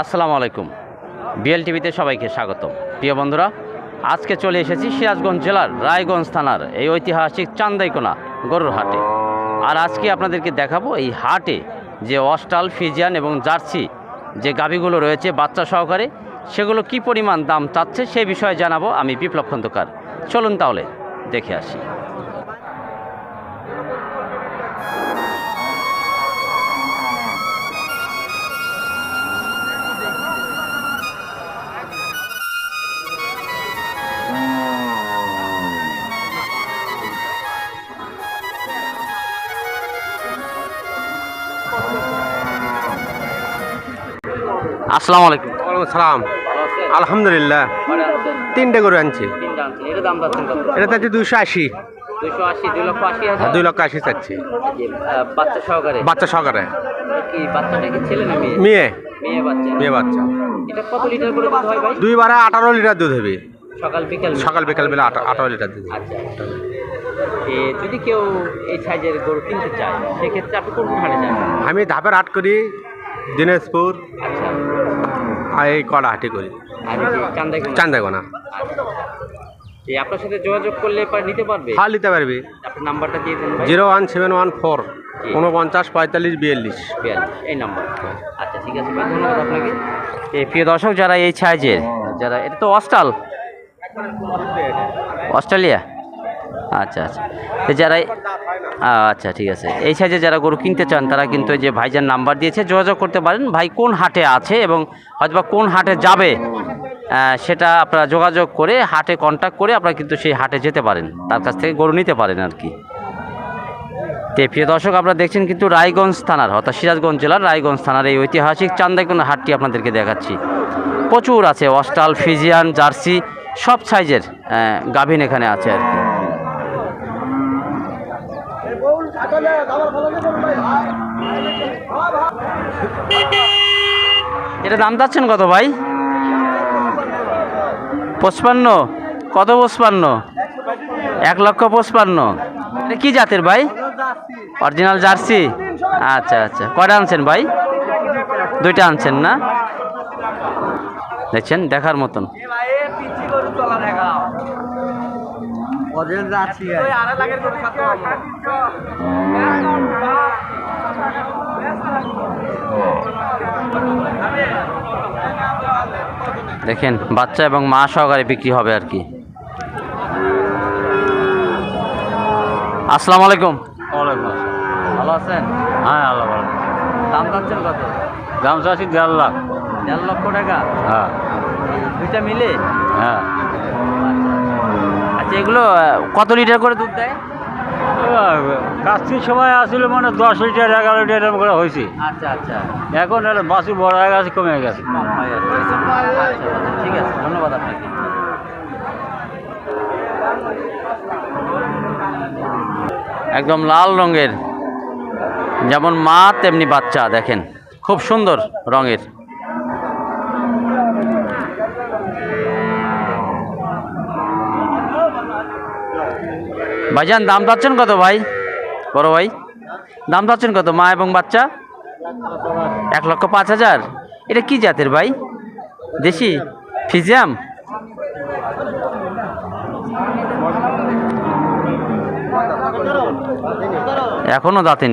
আসসালামু আলাইকুম। বিএল টিভিতে সবাইকে স্বাগতম। প্রিয় বন্ধুরা, আজকে চলে এসেছি সিরাজগঞ্জ জেলার রায়গঞ্জ থানার এই ঐতিহাসিক চান্দাইকোনা গরুর হাটে। আর আজকে আপনাদেরকে দেখাবো এই হাটে যে অস্টাল ফিজিয়ান এবং জার্সি যে গাভীগুলো রয়েছে বাচ্চা সহকারে, সেগুলো কি পরিমাণ দাম চাচ্ছে সে বিষয়ে জানাব আমি বিপ্লব খন্দকার। চলুন তাহলে দেখে আসি। আসসালামু আলাইকুম। ওয়ালাইকুম সালাম। আলহামদুলিল্লাহ। তিনটে করে আনছি। এটা চাচ্ছি দুশো আশি। আশি দুই লক্ষ আশি চাচ্ছি। বাচ্চা সহকারে। বাচ্চা সহকারে মেয়ে। মেয়ে বাচ্চা। মেয়ে এটা কত লিটার করে দুধ হয় ভাই দুই বারে আঠারো লিটার দুধ হবে। সকাল বিকাল সকাল বিকাল বেলা আঠারো লিটার দুধ যদি কেউ এই সাইজের গরু কিনতে চায় সেক্ষেত্রে আপনি কোন আমি ধাপের হাট করি, দিনাজপুর। আচ্ছা এই করি। আর এই যে চান্দাগোনা এই আপনার সাথে যোগাযোগ করলে নিতে পারবে? হাল নিতে পারবি। আপনার নাম্বারটা দিয়ে দেন zero one seven one four উনপঞ্চাশ পঁয়তাল্লিশ বিয়াল্লিশ। বিয়াল্লিশ এই নাম্বার। আচ্ছা ঠিক আছে ভাই ধন্যবাদ আপনাকে। এই প্রিয় দর্শক যারা এই সাইজের যারা এটা তো অস্টাল অস্ট্রেলিয়া? আচ্ছা আচ্ছা। তো যারা আচ্ছা ঠিক আছে। এই সাইজে যারা গরু কিনতে চান, তারা কিন্তু যে ভাইজান নাম্বার দিয়েছে, যোগাযোগ করতে পারেন। ভাই কোন হাটে আছে এবং হয়তোবা কোন হাটে যাবে সেটা আপনারা যোগাযোগ করে, হাটে কন্ট্যাক্ট করে আপনারা কিন্তু সেই হাটে যেতে পারেন। তার কাছ থেকে গরু নিতে পারেন আর কি। তে প্রিয় দর্শক, আপনারা দেখছেন কিন্তু রায়গঞ্জ থানার, অর্থাৎ সিরাজগঞ্জ জেলার রায়গঞ্জ থানার এই ঐতিহাসিক চান্দাইকোনা হাটটি আপনাদেরকে দেখাচ্ছি। প্রচুর আছে, অস্টাল, ফিজিয়ান, জার্সি, সব সাইজের গাভিন এখানে আছে আর কি। এটা দাম চাচ্ছেন কত ভাই? পঁচপান্ন। কত পঁচপান্ন? এক লক্ষ পঁচপান্ন। এটা কি জাতের ভাই? Original jersey. আচ্ছা আচ্ছা। কয়টা আনছেন ভাই? দুইটা আনছেন না? দেখছেন, দেখার মতন। দেখেন বাচ্চা এবং মা সহকারে বিক্রি হবে আর কি। আসসালামু আলাইকুম। ভালো আছেন? হ্যাঁ আল্লাহ ভালো। দাম চাচ্ছেন কত? দাম চাচ্ছি দেড় লাখ। দেড় লক্ষ টাকা? হ্যাঁ। দুইটা মিলে? হ্যাঁ। আচ্ছা এগুলো কত লিটার করে দুধ দেয়? কাস্তির সময় আসলে মানে দশ লিটার এগারো লিটার এরকম করে হয়েছে। আচ্ছা আচ্ছা। এখন বাসু বড় হয়ে গেছে কমে গেছে। আচ্ছা, আচ্ছা, ঠিক আছে ধন্যবাদ আপনাকে। একদম লাল রঙের যেমন মা তেমনি বাচ্চা দেখেন খুব সুন্দর রঙের। ভাইজান, দাম পাচ্ছেন কত ভাই? বড় ভাই, দাম পাচ্ছেন কত? মা এবং বাচ্চা? এক লক্ষ পাঁচ হাজার। এটা কি জাতের ভাই? দেশি? ফিজিয়াম? এখনও দাঁতে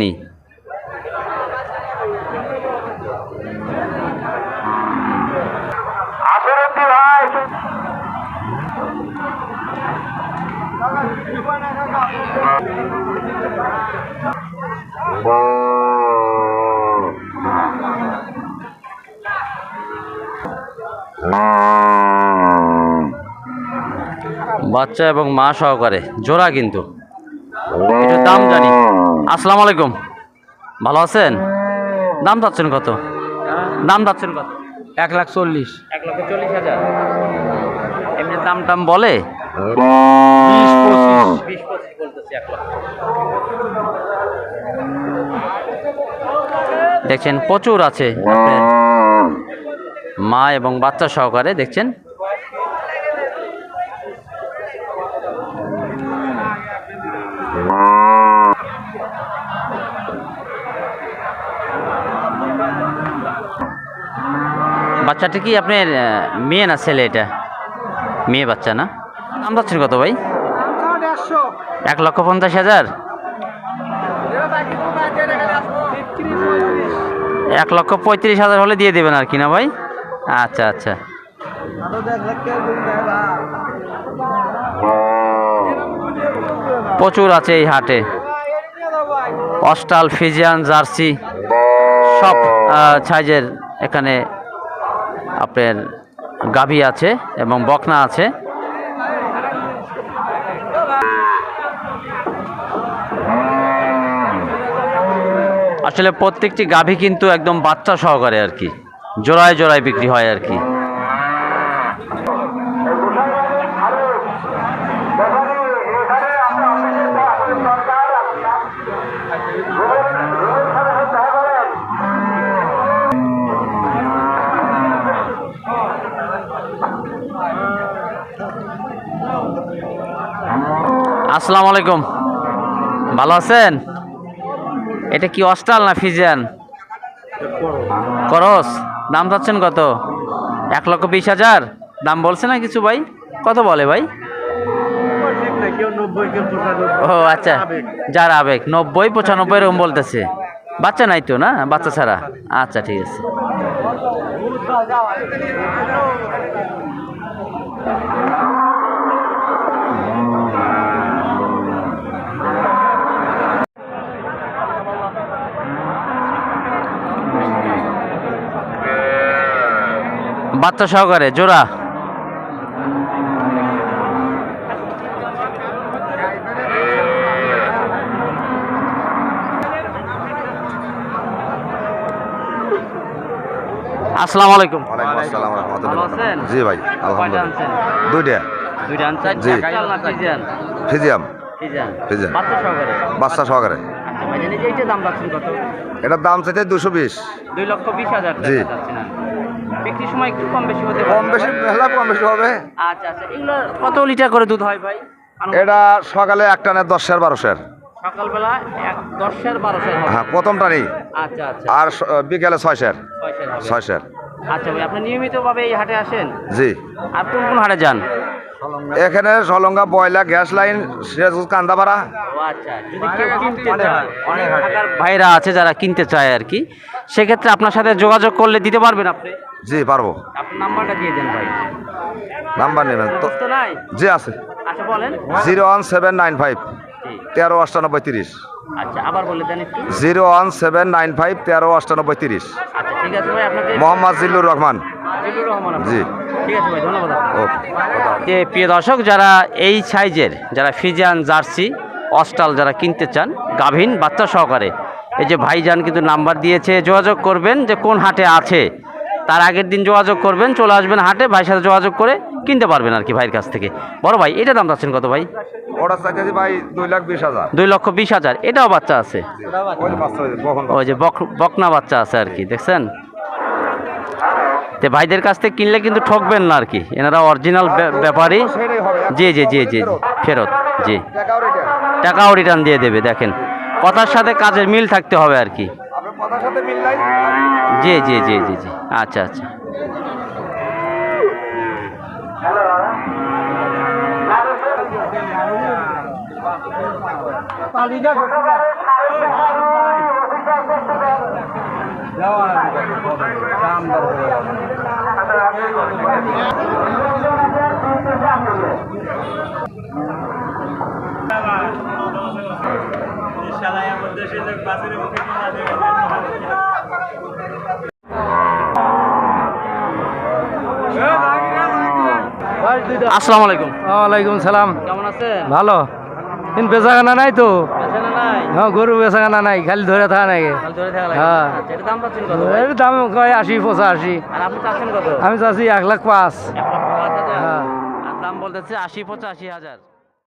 বাচ্চা এবং মা সহকারে জোড়া কিন্তু। একটু দাম জানি। আসসালামু আলাইকুম। ভালো আছেন? দাম চাচ্ছেন কত? দাম চাচ্ছেন কত? এক লাখ চল্লিশ। এক লক্ষ চল্লিশ হাজার। এমনি দাম টাম বলে? দেখছেন প্রচুর আছে। আপনার মা এবং বাচ্চা সহকারে দেখছেন। বাচ্চাটা কি আপনার মেয়ে না ছেলে এটা? মেয়ে বাচ্চা না? দাম যাচ্ছেন কত ভাই? এক লক্ষ পঞ্চাশ হাজার? এক লক্ষ পঁয়ত্রিশ হাজার হলে দিয়ে দেবেন আর কি না ভাই? আচ্ছা আচ্ছা। প্রচুর আছে এই হাটে। অস্টাল, ফিজিয়ান, জার্সি, সব সাইজের এখানে আপনার গাভী আছে এবং বকনা আছে। আসলে প্রত্যেকটি গাভী কিন্তু একদম বাচ্চা সহকারে আর কি। জোড়ায় জোড়ায় বিক্রি হয় আর কি। আসসালামু আলাইকুম। ভালো আছেন? এটা কি অস্টাল না ফিজিয়ান? করস? দাম চাচ্ছেন কত? এক লক্ষ বিশ হাজার? দাম বলছে না কিছু ভাই? কত বলে ভাই? ও আচ্ছা। যার আবেগ। নব্বই, পঁচানব্বই এরকম বলতেছে। বাচ্চা নাই তো না? বাচ্চা ছাড়া? আচ্ছা ঠিক আছে। বাচ্চা সহকারে জোড়া। আসসালামু আলাইকুম। ওয়ালাইকুম আসসালাম রহমতুল্লাহ জি ভাই আলহামদুলিল্লাহ। দুইটা। দুইটা আনছেন? জি। ফিজিয়াম। ফিজিয়ান। বাচ্চা সহকারে? বাচ্চা সহকারে। আচ্ছা ভাই জানি যে এইটা দাম রাখছেন কত? এটার দাম চাইতে দুশো বিশ। দুই লক্ষ বিশ হাজার জি। বিক্রির সময় একটু কম বেশি হতে পারে। কম বেশি মেলা কম বেশি হবে। আচ্ছা আচ্ছা এগুলো কত লিটার করে দুধ হয় ভাই? এটা সকালে দশ নেয় দশের বারোশের। সকালবেলা এক দশের বারোশের হবে। হ্যাঁ প্রথম টানেই। আচ্ছা আচ্ছা। আর বিকেলে ছয়শের। ছয়শের হবে। ছয়শের। আচ্ছা ভাই আপনি নিয়মিতভাবে এই হাটে আসেন? জি। আর কোন কোন হাটে যান? এখানে সলঙ্গা বয়লা গ্যাস লাইন সিরাজগঞ্জ কান্দাপাড়া। আচ্ছা যদি কেউ কিনতে চায় অনেক ঢাকার ভাইরা আছে যারা কিনতে চায় আর কি সেক্ষেত্রে আপনার সাথে যোগাযোগ করলে দিতে পারবেন আপনি? জি পারব। আপনার নাম্বারটা দিয়ে দেন ভাই। নাম্বার নেবেন। তো জি আছে। আচ্ছা বলেন। Zero one seven nine five তেরো অষ্টানব্বই তিরিশ। আচ্ছা আবার বলে দেন zero one seven nine five তেরো অষ্টানব্বই তিরিশ। আচ্ছা ঠিক আছে ভাই আপনাকে মোহাম্মদ জিল্লুর রহমান। জি। যে প্রিয় দর্শক যারা এই সাইজের যারা ফিজিয়ান জার্সি অস্টাল যারা কিনতে চান গাভীন বাচ্চা সহকারে এই যে ভাইজান কিন্তু নাম্বার দিয়েছে যোগাযোগ করবেন যে কোন হাটে আছে। তার আগের দিন যোগাযোগ করবেন চলে আসবেন হাটে ভাইয়ের সাথে যোগাযোগ করে কিনতে পারবেন আর কি ভাইয়ের কাছ থেকে। বড় ভাই এটা দাম চাচ্ছেন কত ভাই? ওটা চাইতেছি ভাই দুই লাখ বিশ হাজার। দুই লক্ষ বিশ হাজার এটাও বাচ্চা আছে। ওই যে বকনা বাচ্চা আছে আর কি দেখছেন? তো ভাইদের কাছ থেকে কিনলে কিন্তু ঠকবেন না আর কি। এনারা অরিজিনাল ব্যাপারী সেটাই হবে জি জি জি জি জি ফেরত, জি। টাকাও রিটার্ন দিয়ে দেবে, দেখেন। কথার সাথে কাজের মিল থাকতে হবে আর কি। জি জি জি জি জি। আচ্ছা আচ্ছা। আসসালামু আলাইকুম। ওয়ালাইকুম সালাম। কেমন আছেন? ভালো। কিন্তু বেচাখানা নাই তো? হ্যাঁ গরু না নাই খালি ধরে থাকা নাই। হ্যাঁ। আচ্ছা দাম? এর কয় আশি পঁচাশি। আমি চাচ্ছি এক লাখ পাঁচ। হ্যাঁ। দাম বলতেছে আশি পঁচাশি হাজার।